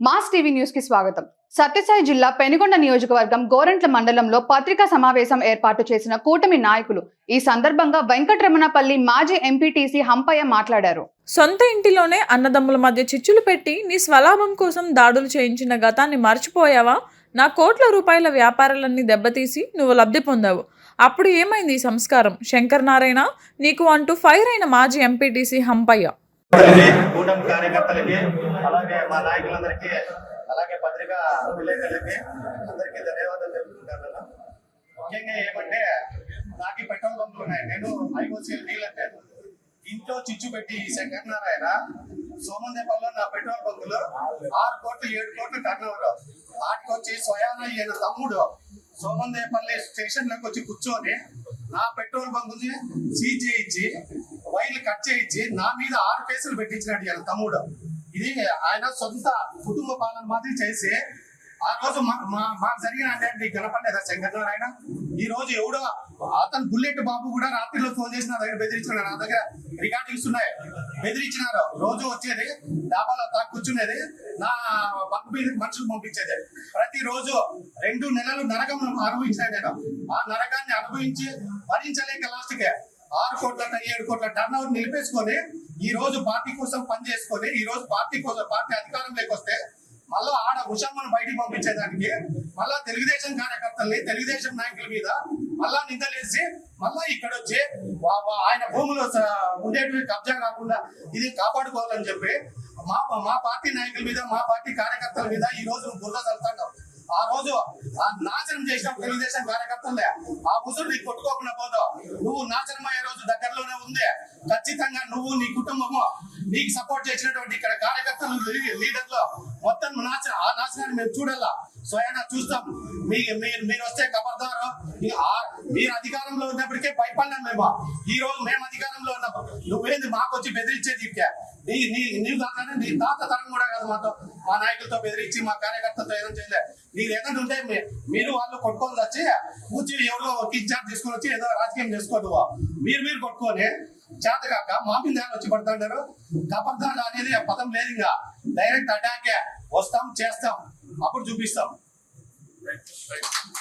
Mass TV న్యూస్కి స్వాగతం. సత్యసాయి జిల్లా పెనుగొండ నియోజకవర్గం గోరంట్ల మండలంలో పత్రికా సమావేశం ఏర్పాటు చేసిన కూటమి నాయకులు ఈ సందర్భంగా వెంకటరమణపల్లి మాజీ ఎంపీటీసీ హంపయ్య మాట్లాడారు. సొంత ఇంటిలోనే అన్నదమ్ముల మధ్య చిచ్చులు పెట్టి నీ స్వలాభం కోసం దాడులు చేయించిన గతాన్ని మర్చిపోయావా? నా కోట్ల రూపాయల వ్యాపారాలన్నీ దెబ్బతీసి నువ్వు లబ్ధి పొందావు. అప్పుడు ఏమైంది ఈ సంస్కారం? శంకర్ నారాయణ నీకు అంటూ ఫైర్ అయిన మాజీ ఎంపీటీసీ హంపయ్య. కూటమి కార్యకర్తలకి అలాగే మా నాయకులందరికీ అలాగే పత్రికా విలేకరులకి అందరికీ ధన్యవాదాలు తెలుపుకుంటాను ముఖ్యంగా ఏమంటే నాకు పెట్రోల్ పంపులు ఉన్నాయి. నేను ఐఓసీఎల్ డీలర్ ఇంట్లో చిచ్చు పెట్టి ఈ శంకర్ నారాయణ నా పెట్రోల్ బంకులు ఆరు కోట్లు ఏడు కోట్లు టర్నోవర్ వాటికొచ్చి వాటికి వచ్చి స్వయాన ఈయన తమ్ముడు సోమందేపల్లి స్టేషన్లోకి వచ్చి కూర్చొని నా పెట్రోల్ బంకుని సీజ్ చేయించి వైర్లు కట్ చేయించి నా మీద ఆరు కేసులు పెట్టించినట్టు ఈయన తమ్ముడు. ఇది ఆయన సొంత కుటుంబ పాలన మాదిరి చేసి ఆ రోజు మా- మాకు జరిగిన అంటే నీకు కనపడలేదా శంకరనారాయణ? ఈ రోజు ఎవడో అతను బుల్లెట్ బాబు కూడా రాత్రిలో ఫోన్ చేసిన దగ్గర బెదిరించినాడు నా దగ్గర రికార్డింగ్స్ ఉన్నాయి బెదిరించినారు. రోజు వచ్చేది డాబాలో తా కూర్చునేది నా బంక్ మీద మనుషులు పంపించేది. ప్రతి రోజు రెండు నెలలు నరకం అనుభవించిన నేను ఆ నరకాన్ని అనుభవించి భరించలేక లాస్ట్ కే ఆరు కోట్ల ఏడు కోట్ల టర్న్ అవుట్ నిలిపేసుకొని ఈ రోజు పార్టీ కోసం పని చేసుకొని ఈ రోజు పార్టీ కోసం పార్టీ అధికారం లేకొస్తే మళ్ళా ఆడ ఉషమ్మను బయటికి పంపించేదానికి మళ్ళా తెలుగుదేశం కార్యకర్తల్ని తెలుగుదేశం నాయకుల మీద మళ్ళా నిందలేసి మళ్ళా ఇక్కడ వచ్చి ఆయన భూములు ఉండేటివి కబ్జా కాకుండా ఇది కాపాడుకోవాలని చెప్పి మా మా పార్టీ నాయకుల మీద మా పార్టీ కార్యకర్తల మీద ఈ రోజు బుర్ర చల్లుతాడు. ఆ రోజు ఆ నాశనం చేసిన తెలుగుదేశం కార్యకర్తలే ఆ ముసురు కొట్టుకోకుండా పోతావు నువ్వు నాశనమయ్యే రోజు దగ్గరలోనే ఉంది. ఖచ్చితంగా నువ్వు నీ కుటుంబము నీకు సపోర్ట్ చేసినటువంటి ఇక్కడ కార్యకర్తలు లీడర్లు మొత్తం నాశనం ఆ నాశనాన్ని మేము చూడాలా. స్వయానా చూస్తాం. మీ మీరు మీరు వస్తే కబర్దారు. మీరు అధికారంలో ఉన్నప్పటికే భయపడినాం మేము. ఈ రోజు మేము అధికారంలో ఉన్నాం. నువ్వేంది మాకు వచ్చి బెదిరించేది ఇక్క నీ నీ నీవు నీ తాత తరం కూడా కాదు మాతో. మా నాయకులతో బెదిరించి మా కార్యకర్తలతో ఏదైనా చేయలే. నీకు ఏదైనా ఉంటే మీరు వాళ్ళు కొట్టుకొని వచ్చి కూర్చొని ఎవరో ఒక ఇన్ఛార్జ్ తీసుకొని వచ్చి ఏదో రాజకీయం చేసుకోదు మీరు మీరు కొట్టుకొని చేతగాక మా మీద వచ్చి పడుతుంటారు కపర్దాలు అనేది పదం లేదు ఇంకా. డైరెక్ట్ అటాకే వస్తాం చేస్తాం. అప్పుడు చూపిస్తాం.